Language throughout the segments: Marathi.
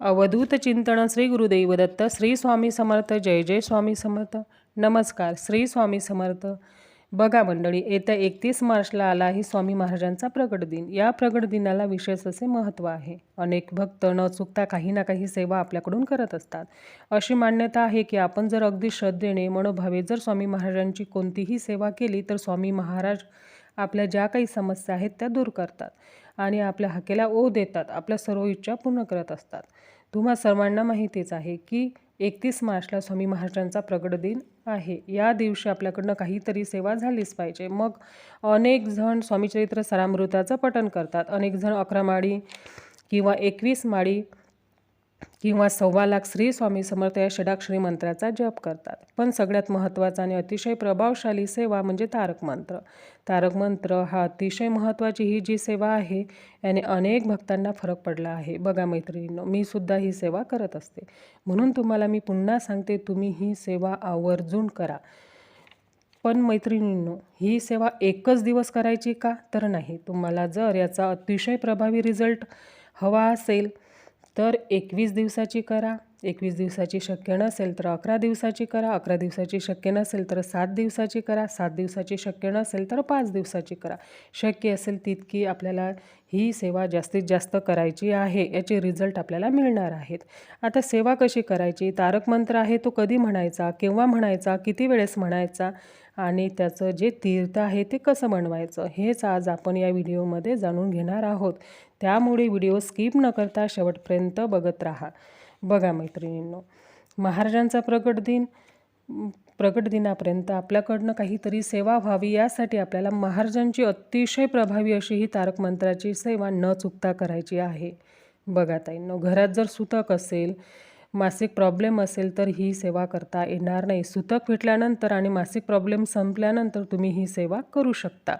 अवधूत चिंतन श्री गुरुदेव दत्त श्री स्वामी समर्थ जय जय स्वामी समर्थ. नमस्कार श्री स्वामी समर्थ. बघा मंडळी येत्या एकतीस मार्चला आला आहे स्वामी महाराजांचा प्रगट दिन. या प्रगट दिनाला विशेष असे महत्त्व आहे. अनेक भक्त न चुकता काही ना काही सेवा आपल्याकडून करत असतात. अशी मान्यता आहे की आपण जर अगदी श्रद्धेने मनोभावे जर स्वामी महाराजांची कोणतीही सेवा केली तर स्वामी महाराज आपल्या ज्या काही समस्या आहेत त्या दूर करतात. आणि आपल्या हाकेला ओ देतात आपल्या सर्व इच्छा पूर्ण करत असतात. तुम्हा सर्वांना माहितीच आहे की एकतीस मार्चला स्वामी महाराजांचा प्रगट दिन आहे. या दिवशी आपल्याकडनं काहीतरी सेवा झालीच पाहिजे. मग अनेक जण स्वामीचरित्र सरामृताचं पठण करतात. अनेक जण अकरा माळी किंवा एकवीस माळी किंवा सव्वा लाख श्री स्वामी समर्थ या षडाक्षरी मंत्राचा जप करतात. पण सगळ्यात महत्त्वाचा आणि अतिशय प्रभावशाली सेवा म्हणजे तारक मंत्र. तारक मंत्र हा अतिशय महत्त्वाची ही जी सेवा आहे याने अनेक भक्तांना फरक पडला आहे. बघा मैत्रिणींनो मी सुद्धा ही सेवा करत असते. म्हणून तुम्हाला मी पुन्हा सांगते तुम्ही ही सेवा आवर्जून करा. पण मैत्रिणींनो ही सेवा एकच दिवस करायची का? तर नाही. तुम्हाला जर याचा अतिशय प्रभावी रिझल्ट हवा असेल तर एकवीस दिवसाची करा. एकवीस दिवसाची शक्य नसेल तर अकरा दिवसाची करा. अकरा दिवसाची शक्य नसेल तर सात दिवसाची करा. सात दिवसाची शक्य नसेल तर पाच दिवसाची करा. शक्य असेल तितकी आपल्याला ही सेवा जास्तीत जास्त करायची आहे याचे रिझल्ट आपल्याला मिळणार आहेत. आता सेवा कशी करायची? तारक मंत्र आहे तो कधी म्हणायचा? केव्हा म्हणायचा? किती वेळेस म्हणायचा? आणि त्याचं जे तीर्थ आहे ते कसं बनवायचं? हेच आज आपण या व्हिडिओमध्ये जाणून घेणार आहोत. त्यामुळे व्हिडिओ स्किप न करता शेवटपर्यंत बघत राहा. बघा मैत्रिणींनो महाराजांचा प्रकट दिन प्रकट दिनापर्यंत आपल्याकडनं काहीतरी सेवा व्हावी यासाठी आपल्याला महाराजांची अतिशय प्रभावी अशी ही तारक मंत्राची सेवा न चुकता करायची आहे. बघा ताईंनो घरात जर सुतक असेल मासिक प्रॉब्लेम असेल तर ही सेवा करता येणार नाही. सुतक फिटल्यानंतर आणि मासिक प्रॉब्लेम संपल्यानंतर तुम्ही ही सेवा करू शकता.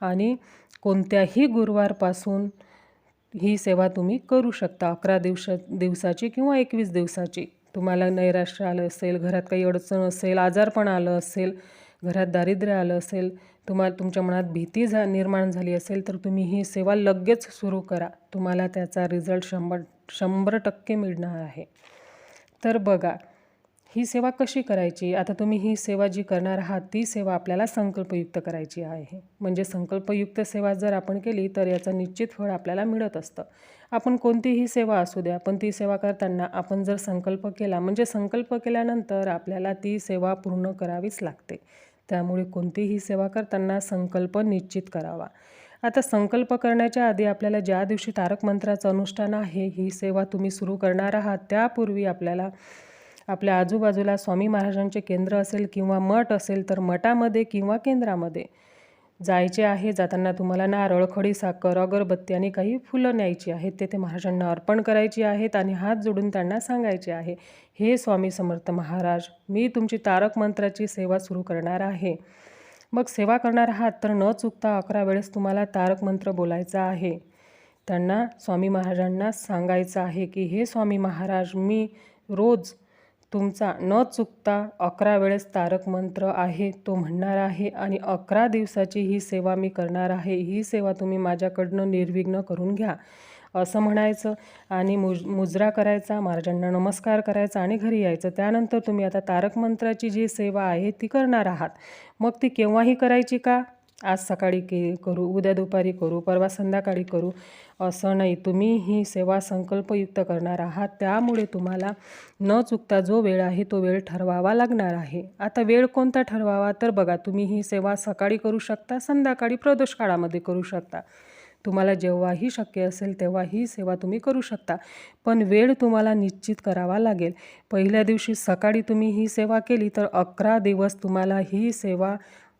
आणि कोणत्याही गुरुवारपासून ही सेवा तुम्ही करू शकता अकरा दिवस दिवसाची किंवा एकवीस दिवसाची. तुम्हाला नैराश्य आलं असेल घरात काही अडचण असेल आजारपण आलं असेल घरात दारिद्र्य आलं असेल तुम्हाला तुमच्या मनात भीती झा निर्माण झाली असेल तर तुम्ही ही सेवा लगेच सुरू करा. तुम्हाला त्याचा रिझल्ट शंभर शंभर टक्के मिळणार आहे. तर बघा ही सेवा कशी करायची? आता तुम्ही ही सेवा जी करणार आहात ती सेवा आपल्याला संकल्पयुक्त करायची आहे. म्हणजे संकल्पयुक्त सेवा जर आपण केली तर याचं निश्चित फळ आपल्याला मिळत असतं. आपण कोणतीही सेवा असू द्या पण ती सेवा करताना आपण जर संकल्प केला म्हणजे संकल्प केल्यानंतर आपल्याला ती सेवा पूर्ण करावीच लागते. त्यामुळे कोणतीही सेवा करताना संकल्प निश्चित करावा. आता संकल्प करण्याच्या आधी आपल्याला ज्या दिवशी तारक मंत्राचं अनुष्ठान आहे ही सेवा तुम्ही सुरू करणार आहात त्यापूर्वी आपल्याला आपल्या आजूबाजूला स्वामी महाराजांचे केंद्र असेल किंवा मठ असेल तर मठामध्ये किंवा केंद्रामध्ये. जायचे आहे जाताना तुम्हाला नारळ खडी साखर अगरबत्ती आणि काही फुलं न्यायची आहेत. ते ते महाराजांना अर्पण करायची आहेत आणि हात जोडून त्यांना सांगायचे आहे हे स्वामी समर्थ महाराज मी तुमची तारक मंत्राची सेवा सुरू करणार आहे. मग सेवा करणार आहात तर न चुकता अकरा वेळेस तुम्हाला तारक मंत्र बोलायचा आहे. त्यांना स्वामी महाराजांना सांगायचं आहे की हे स्वामी महाराज मी रोज तुमचा न चुकता अकरा वेळेस तारक मंत्र आहे तो म्हणणार आहे आणि अकरा दिवसाची ही सेवा मी करणार आहे. ही सेवा तुम्ही माझ्याकडनं निर्विघ्न करून घ्या असं म्हणायचं आणि मुज मुजरा करायचा महाराजांना नमस्कार करायचा आणि घरी यायचं. त्यानंतर तुम्ही आता तारक मंत्राची जी सेवा आहे ती करणार आहात. मग ती केव्हाही करायची का? आज सकाळी के करू उद्या दुपारी करू परवा संध्याकाळी करू असं नाही. तुम्ही ही सेवा संकल्पयुक्त करणार आहात. त्यामुळे तुम्हाला न चुकता जो वेळ आहे तो वेळ ठरवावा लागणार आहे. आता वेळ कोणता ठरवावा? तर बघा तुम्ही ही सेवा सकाळी करू शकता संध्याकाळी प्रदोष काळामध्ये करू शकता. तुम्हाला जेव्हाही शक्य असेल तेव्हा ही सेवा तुम्ही करू शकता. पण वेळ तुम्हाला निश्चित करावा लागेल. पहिल्या दिवशी सकाळी तुम्ही ही सेवा केली तर अकरा दिवस तुम्हाला ही सेवा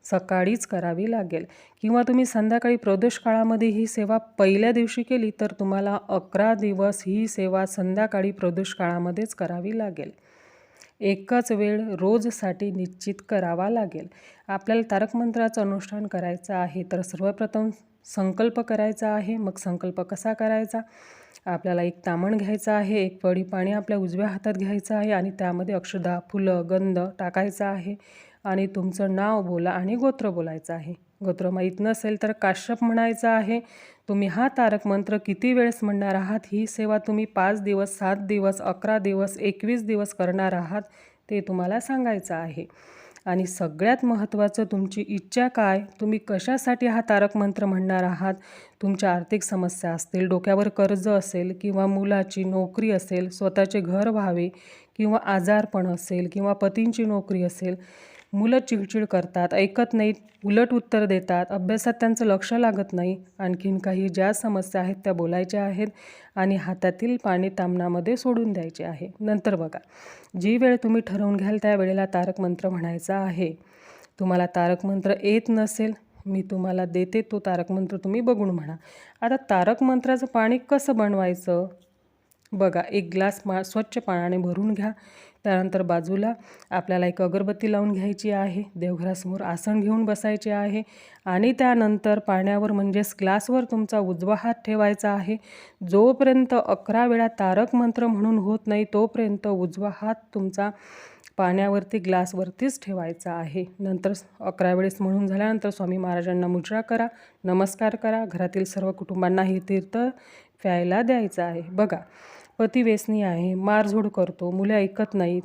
सकाळीच करावी लागेल. किंवा तुम्ही संध्याकाळी प्रदोष काळामध्ये ही सेवा पहिल्या दिवशी केली तर तुम्हाला अकरा दिवस ही सेवा संध्याकाळी प्रदोष काळामध्येच करावी लागेल. एकच वेळ रोजसाठी निश्चित करावा लागेल. आपल्याला तारक मंत्राचं अनुष्ठान करायचं आहे तर सर्वप्रथम संकल्प करायचा आहे. मग संकल्प कसा करायचा? आपल्याला एक तामण घ्यायचं आहे एक पडी पाणी आपल्या उजव्या हातात घ्यायचं आहे आणि त्यामध्ये अक्षदा फुलं गंध टाकायचा आहे. आणि तुमचं नाव बोला आणि गोत्र बोलायचं आहे. गोत्र माहीत नसेल तर काश्यप म्हणायचं आहे. तुम्ही हा तारक मंत्र किती वेळेस म्हणणार आहात? ही सेवा तुम्ही पाच दिवस सात दिवस अकरा दिवस एकवीस दिवस करणार आहात ते तुम्हाला सांगायचं आहे. आणि सगळ्यात महत्त्वाचं तुमची इच्छा काय? तुम्ही कशासाठी हा तारक मंत्र म्हणणार आहात? तुमच्या आर्थिक समस्या असतील डोक्यावर कर्ज असेल किंवा मुलाची नोकरी असेल स्वतःचे घर व्हावे किंवा आजारपण असेल किंवा पतींची नोकरी असेल मुलं चिडचिड करतात ऐकत नाहीत उलट उत्तर देतात. अभ्यासात त्यांचं लक्ष लागत नाही. आणखीन काही ज्या समस्या आहेत त्या बोलायच्या आहेत आणि हातातील पाणी तामणामध्ये सोडून द्यायचे आहे. नंतर बघा. जी वेळ तुम्ही ठरवून घ्याल त्या वेळेला तारक मंत्र म्हणायचा आहे. तुम्हाला तारक मंत्र येत नसेल मी तुम्हाला देते तो तारक मंत्र तुम्ही बघून म्हणा. आता तारक मंत्राचं पाणी कसं बनवायचं? बघा एक ग्लास मा स्वच्छ पाण्याने भरून घ्या. त्यानंतर बाजूला आपल्याला एक अगरबत्ती लावून घ्यायची आहे. देवघरासमोर आसन घेऊन बसायचे आहे. आणि त्यानंतर पाण्यावर म्हणजेच ग्लासवर तुमचा उजवा हात ठेवायचा आहे. जोपर्यंत अकरा वेळा तारक मंत्र म्हणून होत नाही तोपर्यंत उजवा हात तुमचा पाण्यावरती ग्लासवरतीच ठेवायचा आहे. नंतर अकरा वेळेस म्हणून झाल्यानंतर स्वामी महाराजांना मुजरा करा नमस्कार करा. घरातील सर्व कुटुंबांना हे तीर्थ प्यायला द्यायचं आहे. बघा पती व्यसनी आहे मारझोड करतो मुले ऐकत नाहीत.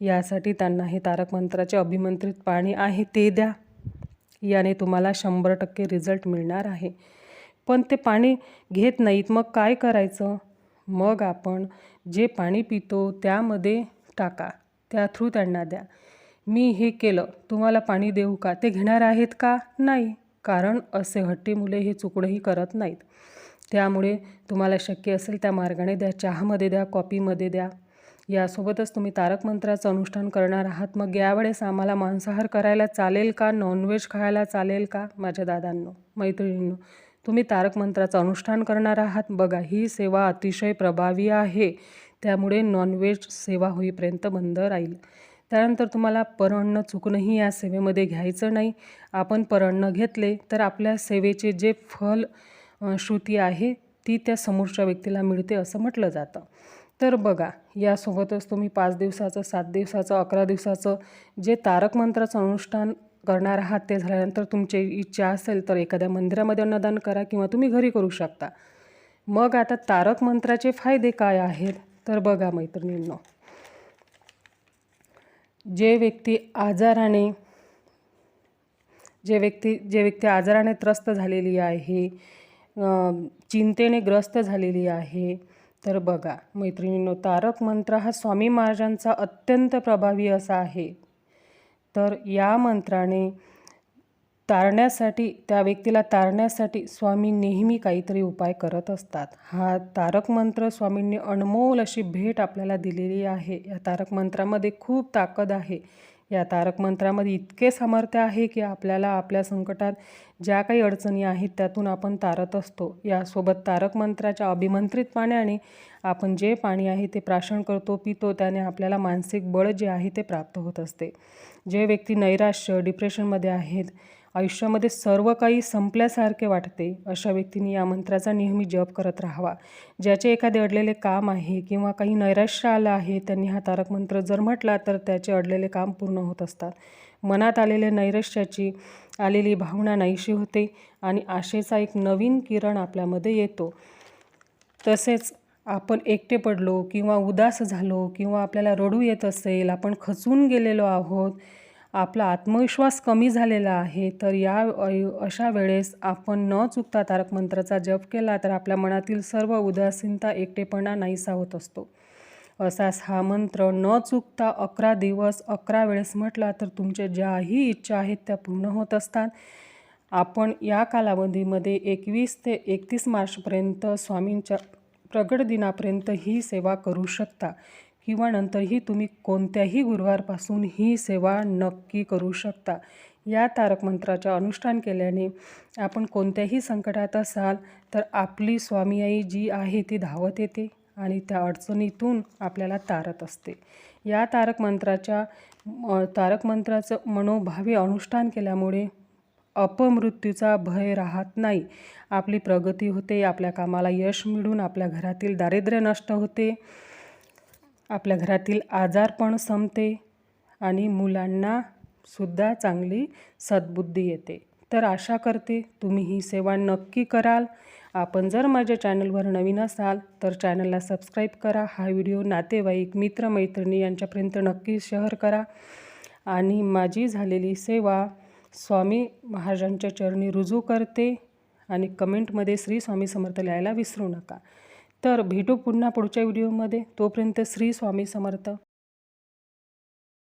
यासाठी त्यांना हे तारक मंत्राचे अभिमंत्रित पाणी आहे ते द्या. याने तुम्हाला शंभर टक्के रिझल्ट मिळणार आहे. पण ते पाणी घेत नाहीत मग काय करायचं? मग आपण जे पाणी पितो त्यामध्ये टाका त्या थ्रू त्यांना द्या. मी हे केलं तुम्हाला पाणी देऊ का? ते घेणार आहेत का? नाही कारण असे हट्टी मुले हे चुकडंही करत नाहीत. त्यामुळे तुम्हाला शक्य असेल त्या मार्गाने द्या चहामध्ये द्या कॉफीमध्ये द्या. यासोबतच तुम्ही तारक मंत्राचं अनुष्ठान करणार आहात. मग यावेळेस आम्हाला मांसाहार करायला चालेल का? नॉनव्हेज खायला चालेल का? माझ्या दादांनो मैत्रिणींनो तुम्ही तारक मंत्राचं अनुष्ठान करणार आहात. बघा ही सेवा अतिशय प्रभावी आहे. त्यामुळे नॉनव्हेज सेवा होईपर्यंत बंद राहील. त्यानंतर तुम्हाला परअन्न चुकूनही या सेवेमध्ये घ्यायचं नाही. आपण परअन्न घेतले तर आपल्या सेवेचे जे फल श्रुती आहे ती त्या समोरच्या व्यक्तीला मिळते असं म्हटलं जातं. तर बघा यासोबतच तुम्ही पाच दिवसाचं सात दिवसाचं अकरा दिवसाचं जे तारक मंत्राचं अनुष्ठान करणार आहात ते झाल्यानंतर तुमची इच्छा असेल तर एखाद्या मंदिरामध्ये अन्नदान करा किंवा तुम्ही घरी करू शकता. मग आता तारक मंत्राचे फायदे काय आहेत? तर बघा मैत्रिणींनो. जे व्यक्ती आजाराने जे व्यक्ती जे व्यक्ती आजाराने त्रस्त झालेली आहे चिंतेने ग्रस्त झालेली आहे. तर बघा मैत्रिणींनो तारक मंत्र हा स्वामी महाराजांचा अत्यंत प्रभावी असा आहे. तर या मंत्राने तारण्यासाठी त्या व्यक्तीला तारण्यासाठी स्वामी नेहमी काहीतरी उपाय करत असतात. हा तारक मंत्र स्वामींनी अनमोल अशी भेट आपल्याला दिलेली आहे. या तारक मंत्रामध्ये खूप ताकद आहे. या तारक मंत्रामध्ये इतके सामर्थ्य आहे की आपल्याला आपल्या संकटात ज्या काही अडचणी आहेत त्यातून आपण तारत असतो. यासोबत तारक मंत्राच्या अभिमंत्रित पाण्याने आपण जे पाणी आहे ते प्राशन करतो पितो त्याने आपल्याला मानसिक बळ जे आहे ते प्राप्त होत असते. जे व्यक्ती नैराश्य डिप्रेशनमध्ये आहेत आयुष्यामध्ये सर्व काही संपल्यासारखे वाटते अशा व्यक्तींनी या मंत्राचा नेहमी जप करत राहावा. ज्याचे एखादे अडलेले काम आहे किंवा काही नैराश्य आलं आहे त्यांनी हा तारक मंत्र जर म्हटला तर त्याचे अडलेले काम पूर्ण होत असतात. मनात आलेल्या नैराश्याची आलेली भावना नाहीशी होते आणि आशेचा एक नवीन किरण आपल्यामध्ये येतो. तसेच आपण एकटे पडलो किंवा उदास झालो किंवा आपल्याला रडू येत असेल आपण खचून गेलेलो आहोत आपला आत्मविश्वास कमी झालेला आहे तर या अशा वेळेस आपण न चुकता तारक मंत्राचा जप केला तर आपल्या मनातील सर्व उदासीनता एकटेपणा नाहीसा होत असतो. असाच हा मंत्र न चुकता अकरा दिवस अकरा वेळेस म्हटला तर तुमच्या ज्याही इच्छा आहेत त्या पूर्ण होत असतात. आपण या कालावधीमध्ये एकवीस ते एकतीस मार्चपर्यंत स्वामींच्या प्रगट दिनापर्यंत ही सेवा करू शकता. किंवा नंतरही तुम्ही कोणत्याही गुरुवारपासून ही सेवा नक्की करू शकता. या तारक मंत्राचे अनुष्ठान केल्याने आपण कोणत्याही संकटात असाल तर आपली स्वामी आई जी आहे ती धावत येते आणि त्या अडचणीतून आपल्याला तारत असते. या तारक मंत्राच्या तारक मंत्राचं मनोभावी अनुष्ठान केल्यामुळे अपमृत्यूचा भय राहत नाही. आपली प्रगती होते आपल्या कामाला यश मिळून आपल्या घरातील दारिद्र्य नष्ट होते. आपल्या घरातील आजारपण संपते आणि मुलांना सुद्धा चांगली सद्बुद्धी येते. तर आशा करते तुम्ही ही सेवा नक्की कराल. आपण जर माझ्या चॅनलवर नवीन असाल तर चॅनलला सबस्क्राईब करा. हा व्हिडिओ नातेवाईक मित्रमैत्रिणी यांच्यापर्यंत नक्की शेअर करा. आणि माझी झालेली सेवा स्वामी महाराजांच्या चरणी रुजू करते. आणि कमेंटमध्ये श्री स्वामी समर्थ लिहायला विसरू नका. तर भेटू पुन्हा पुढच्या व्हिडिओमध्ये. तोपर्यंत श्री स्वामी समर्थ.